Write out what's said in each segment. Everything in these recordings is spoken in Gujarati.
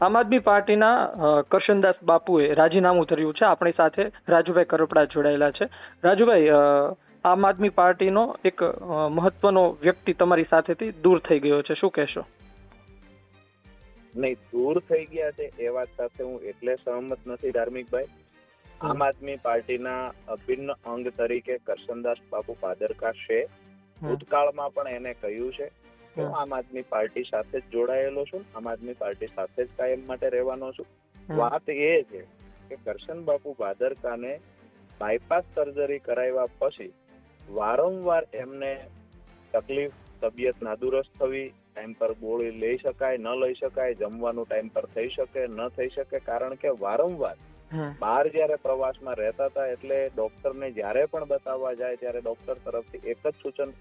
આમ આદમી પાર્ટીના કરશનદાસ બાપુએ રાજીનામું ધર્યું છે. આપણી સાથે રાજુભાઈ કરપડા જોડાયેલા છે. રાજુભાઈ આમ આદમી પાર્ટીનો એક મહત્વનો વ્યક્તિ તમારી સાથેથી દૂર થઈ ગયો છે. શું કહેશો? નહીં દૂર થઈ ગયા છે એ વાત સાથે હું એટલે સહમત નથી ધાર્મિકભાઈ. આમ આદમી પાર્ટીના અભિન્ન અંગ તરીકે કરશનદાસ બાપુ પાદરકા છે. ભૂતકાળમાં પણ એને કહ્યું છે હું. આમ આદમી પાર્ટી સાથે જ જોડાયેલો છું આમ આદમી પાર્ટી સાથે જ કાયમ માટે રહેવાનો છું. વાત એ છે કે કરશન બાપુ ભાદરકાને બાયપાસ સર્જરી કરાવ્યા પછી વારંવાર એમને તકલીફ તબિયત નાદુરસ્ત થવી ટાઈમ પર ગોળી લઈ શકાય ન લઈ શકાય જમવાનું ટાઈમ પર થઈ શકે ન થઈ શકે કારણ કે વારંવાર. બહાર જ્યારે પ્રવાસમાં રહેતા હતા એટલે ડોક્ટરને જ્યારે પણ બતાવવા જાય ત્યારે ડોક્ટર તરફથી એક જ સૂચન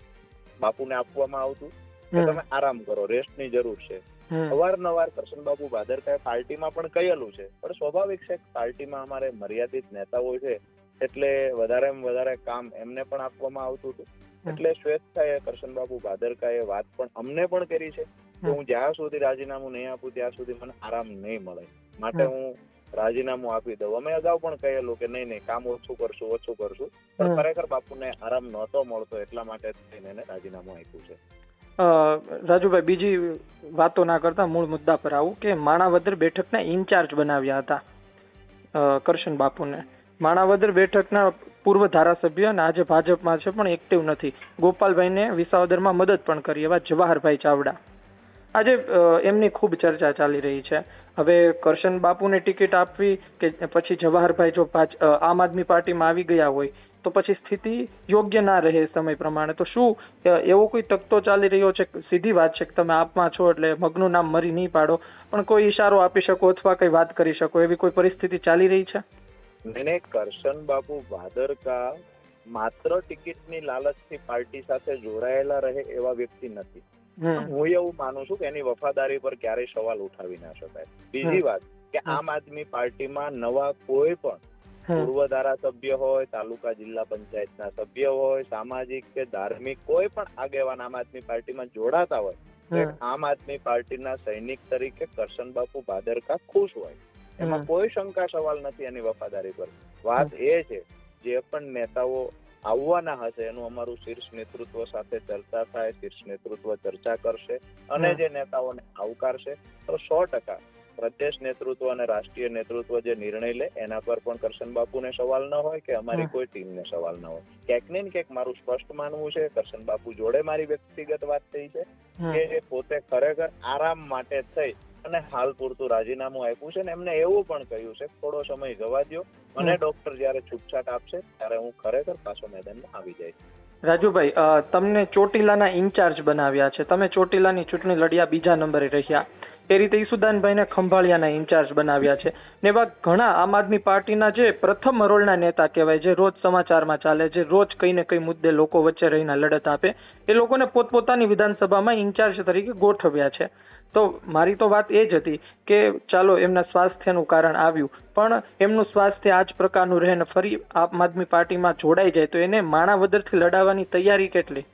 બાપુને આપવામાં આવતું. કે તમે આરામ કરો રેસ્ટની જરૂર છે. અવારનવાર કરશન બાબુ ભાદરકાએ પાર્ટીમાં પણ કહેલું છે. પણ સ્વાભાવિક છે પાર્ટીમાં અમારે મર્યાદિત નેતાઓ છે એટલે વધારે વધારે કામ એમને પણ આપવામાં આવતું હતું. એટલે સ્વેચ્છાએ કરશન બાબુ ભાદરકાએ વાત પણ અમને પણ કરી છે કે હું જ્યાં સુધી રાજીનામું નહીં આપું ત્યાં સુધી મને આરામ નહીં મળે. માટે હું રાજીનામું આપી દઉં. અમે અગાઉ પણ કહેલું કે નહીં નહીં કામ ઓછું કરશું ઓછું કરશું. પણ. ખરેખર બાપુને આરામ નહોતો મળતો એટલા માટે થઈને એને રાજીનામું આપ્યું છે. રાજુભાઈ, બીજી વાતો ના કરતા મૂળ મુદ્દા પર આવું કે માણાવદર બેઠકના ઇન્ચાર્જ બનાવ્યા હતા કરશન બાપુને. માણાવદર બેઠકના પૂર્વ ધારાસભ્ય અને આજે ભાજપમાં છે પણ એક્ટિવ નથી. ગોપાલભાઈને વિસાવદરમાં મદદ પણ કરી એવા જવાહરભાઈ ચાવડા. આજે એમની ખૂબ ચર્ચા ચાલી રહી છે. હવે કરશન બાપુને ટિકિટ આપવી કે પછી જવાહરભાઈ જો આમ આદમી પાર્ટીમાં આવી ગયા હોય તો પછી સ્થિતિ યોગ્ય ના રહે સમય પ્રમાણે. તો શું એવો કોઈ તકતો ચાલી રહ્યો છે? સીધી વાત છે કે તમે આપમાં છો એટલે મગનું નામ મરી નહીં પાડો. પણ કોઈ ઈશારો આપી શકો અથવા કઈ વાત કરી શકો? એવી કોઈ પરિસ્થિતિ ચાલી રહી છે? એને કરશન બાપુ ભાદરકા માત્ર ટિકિટની લાલચથી પાર્ટી સાથે જોડાયેલા રહે એવા વ્યક્તિ નથી. હું એવું માનું છું કે એની વફાદારી પર ક્યારેય સવાલ ઉઠાવી ના શકાય. બીજી વાત કે આમ આદમી પાર્ટીમાં નવા કોઈ પણ પૂર્વ ધારાસભ્ય હોય તાલુકા જિલ્લા પંચાયતના સભ્ય હોય સામાજિક કે ધાર્મિક કોઈ પણ આગેવાન આમ આદમી પાર્ટીમાં જોડાતા હોય આમ આદમી પાર્ટીના સૈનિક તરીકે કરશન બાપુ ભાદરકા ખુશ હોય. એમાં કોઈ શંકા સવાલ નથી એની વફાદારી પર. વાત એ છે જે પણ નેતાઓ આવવાના હશે એનું અમારું શીર્ષ નેતૃત્વ સાથે ચર્ચા થાય શીર્ષ નેતૃત્વ ચર્ચા કરશે અને. જે નેતાઓને આવકારશે તો સો ટકા પ્રદેશ નેતૃત્વ અને રાષ્ટ્રીય નેતૃત્વ જે નિર્ણય લે એના પર પણ કરશન બાપુને સવાલ ન હોય કે અમારી. કોઈ ટીમને સવાલ ન હોય ક્યાંક ને ક્યાંક મારું સ્પષ્ટ માનવું છે કરશન બાપુ જોડે મારી વ્યક્તિગત વાત થઈ છે કે પોતે ખરેખર આરામ માટે થઈ અને હાલ પૂરતું રાજીનામું આપ્યું છે ને એમને એવું પણ કહ્યું છે થોડો સમય જવા દો અને ડોક્ટર જ્યારે છૂટછાટ આપશે ત્યારે હું ખરેખર પાછો મેદાનમાં આવી જઈશ. રાજુભાઈ તમને ચોટીલાના ઇન્ચાર્જ બનાવ્યા છે. તમે ચોટીલાની ચૂંટણી લડ્યા બીજા નંબરે રહ્યા. એ રીતે ઈસુદાનભાઈને ખંભાળિયાના ઇન્ચાર્જ બનાવ્યા છે. ને એવા ઘણા આમ આદમી પાર્ટીના જે પ્રથમ હરોળના નેતા કહેવાય જે રોજ સમાચારમાં ચાલે જે રોજ કઈ ને કઈ મુદ્દે લોકો વચ્ચે રહીને લડત આપે એ લોકોને પોતપોતાની વિધાનસભામાં ઇન્ચાર્જ તરીકે ગોઠવ્યા છે. તો મારી તો વાત એ જ હતી કે ચાલો એમના સ્વાસ્થ્યનું કારણ આવ્યું. પણ એમનું સ્વાસ્થ્ય આ જ પ્રકારનું રહે ને ફરી આમ આદમી પાર્ટીમાં જોડાઈ જાય તો એને માણાવદરથી લડાવવાની તૈયારી કેટલી?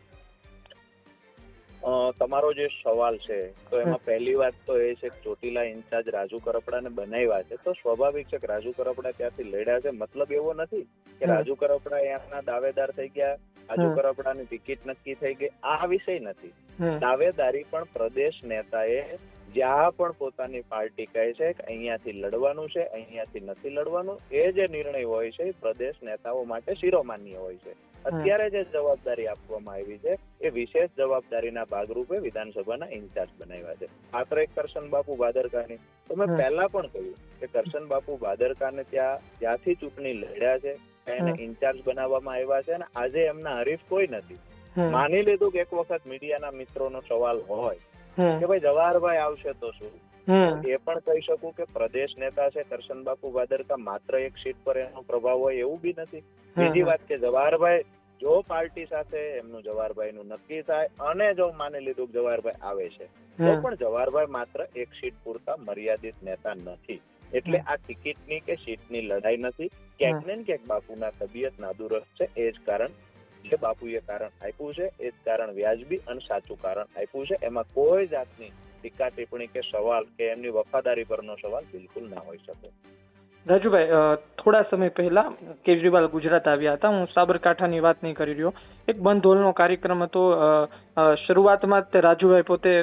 તમારો જે સવાલ છે તો એમાં પહેલી વાત તો એ છે કે ચોટીલા ઇન્ચાર્જ રાજુ કરપડાને બનાવ્યા છે તો સ્વાભાવિક છે કે રાજુ કરપડા ત્યાંથી લડ્યા છે મતલબ એવો નથી કે રાજુ કરપડા એમના દાવેદાર થઈ ગયા રાજુ. કરપડાની ટિકિટ નક્કી થઈ ગઈ આ વિષય નથી. દાવેદારી પણ પ્રદેશ નેતાએ જ્યાં પણ પોતાની પાર્ટી કહે છે કે અહીંયાથી લડવાનું છે અહીંયાથી નથી લડવાનું એ જે નિર્ણય હોય છે પ્રદેશ નેતાઓ માટે શિરોમાન્ય હોય છે. અત્યારે જે જવાબદારી આપવામાં આવી છે એ વિશેષ જવાબદારીના ભાગરૂપે વિધાનસભાના ઇન્ચાર્જ બનાવ્યા છે. એક કરશન બાપુ ભાદરકાની. તો મેં પહેલા પણ કહ્યું કે કરશન બાપુ ભાદરકાને ત્યાં જ્યાંથી ચૂંટણી લડ્યા છે એને ઇન્ચાર્જ બનાવવામાં આવ્યા છે અને આજે એમના હરીફ કોઈ નથી. માની લીધું કે એક વખત મીડિયાના મિત્રોનો સવાલ હોય કે ભાઈ જવાહરભાઈ આવશે તો શું? એ પણ કહી શકું કે પ્રદેશ નેતા છે કરશન બાપુ વાદરકા માત્ર એક સીટ પર એનો પ્રભાવ હોય એવું બી નથી. બીજી વાત કે જવાહરભાઈ જો પાર્ટી સાથે એમનું જવાહરભાઈ નું નક્કી થાય અને જો માની લીધું કે જવાહરભાઈ આવે છે તો પણ જવાહરભાઈ માત્ર એક સીટ પૂરતા મર્યાદિત નેતા નથી. એટલે આ ટિકિટની કે સીટની લડાઈ નથી. ક્યાંક ને ક્યાંક બાપુના તબિયત નાદુરસ્ત છે એ જ કારણ જે બાપુએ કારણ આપ્યું છે, એ જ કારણ વ્યાજબી અને સાચું કારણ આપ્યું છે. એમાં કોઈ જાતની ટીકા ટિપ્પણી કે સવાલ કે એમની વફાદારી પરનો સવાલ બિલકુલ ના હોઈ શકે. રાજુભાઈ થોડા સમય પહેલા કેજરીવાલ ગુજરાત આવ્યા હતા. હું સાબરકાંઠાની વાત નહીં કરી રહ્યો. એક બંધ હોલનો કાર્યક્રમ હતો. શરૂઆતમાં તે રાજુભાઈ પોતે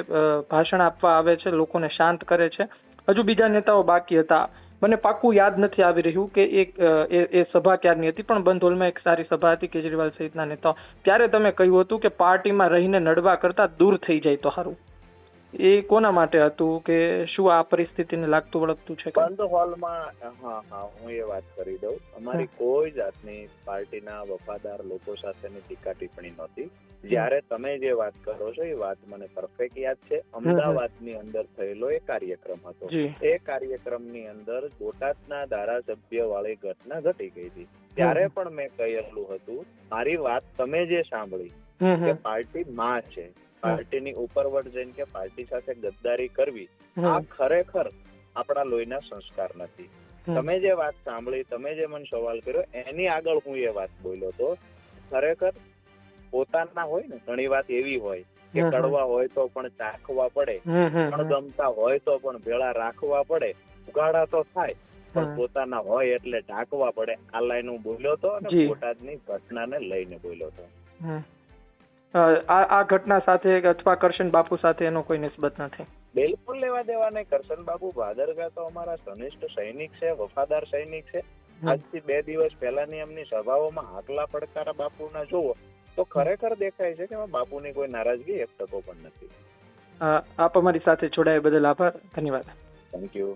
ભાષણ આપવા આવે છે, લોકોને શાંત કરે છે. હજુ બીજા નેતાઓ બાકી હતા. મને પાક્કું યાદ નથી આવી રહ્યું કે એક એ સભા ક્યારની હતી, પણ બંધોલમાં એક સારી સભા હતી કેજરીવાલ સહિતના નેતાઓ. ત્યારે તમે કહ્યું હતું કે પાર્ટીમાં રહીને નડવા કરતા દૂર થઈ જાય તો સારું. એ કોના માટે હતું કે શું આ પરિસ્થિતિને લાગતું વળગતું છે બંધ હોલમાં હા હા હું એ વાત કરી દઉં. અમારી કોઈ જાતની પાર્ટીના વફાદાર લોકો સાથેની ટીકા ટિપ્પણી નહોતી. જ્યારે તમે જે વાત કરો છો એ વાત મને પરફેક્ટ યાદ છે. અમદાવાદની અંદર થયેલો એ કાર્યક્રમ હતો. એ કાર્યક્રમની અંદર બોટાદના ધારાસભ્ય વાળી ઘટના ઘટી ગઈ હતી. ત્યારે પણ મેં કહેલું હતું મારી વાત તમે જે સાંભળી કે પાર્ટી માં છે. પાર્ટીની ઉપરવટ જઈને કે પાર્ટી સાથે ગદ્દારી કરવી આ ખરેખર આપણા લોહીના સંસ્કાર નથી. તમે જે વાત સાંભળી તમે જે મને સવાલ કર્યો એની આગળ હું એ વાત બોલ્યો તો ખરેખર પોતાના હોય ને ઘણી વાત એવી હોય કે. કડવા હોય તો પણ ચાખવા પડે પણ ગમતા હોય તો પણ ભેળા રાખવા પડે ઉગાડા તો થાય પણ પોતાના હોય એટલે ઢાંકવા પડે. આ લાઈન હું બોલ્યો તો અને જી. બોટાદની ઘટનાને લઈને બોલ્યો તો. હમ. અ, આ આ ઘટના સાથે અથવા કરશન બાપુ સાથે એનો કોઈ નિસ્બત નથી. બિલકુલ લેવા દેવા નહીં. કરશન બાબુ ભાદરગા તો અમારા સનિષ્ઠ સૈનિક છે વફાદાર સૈનિક છે. આજથી બે દિવસ પહેલાની એમની સભાઓમાં હાકલા પડકારા બાપુના જુઓ તો ખરેખર દેખાય છે કે એમાં બાપુની કોઈ નારાજગી એક ટકો પણ નથી. આપ અમારી સાથે જોડાયા બદલ આભાર. ધન્યવાદ. Thank you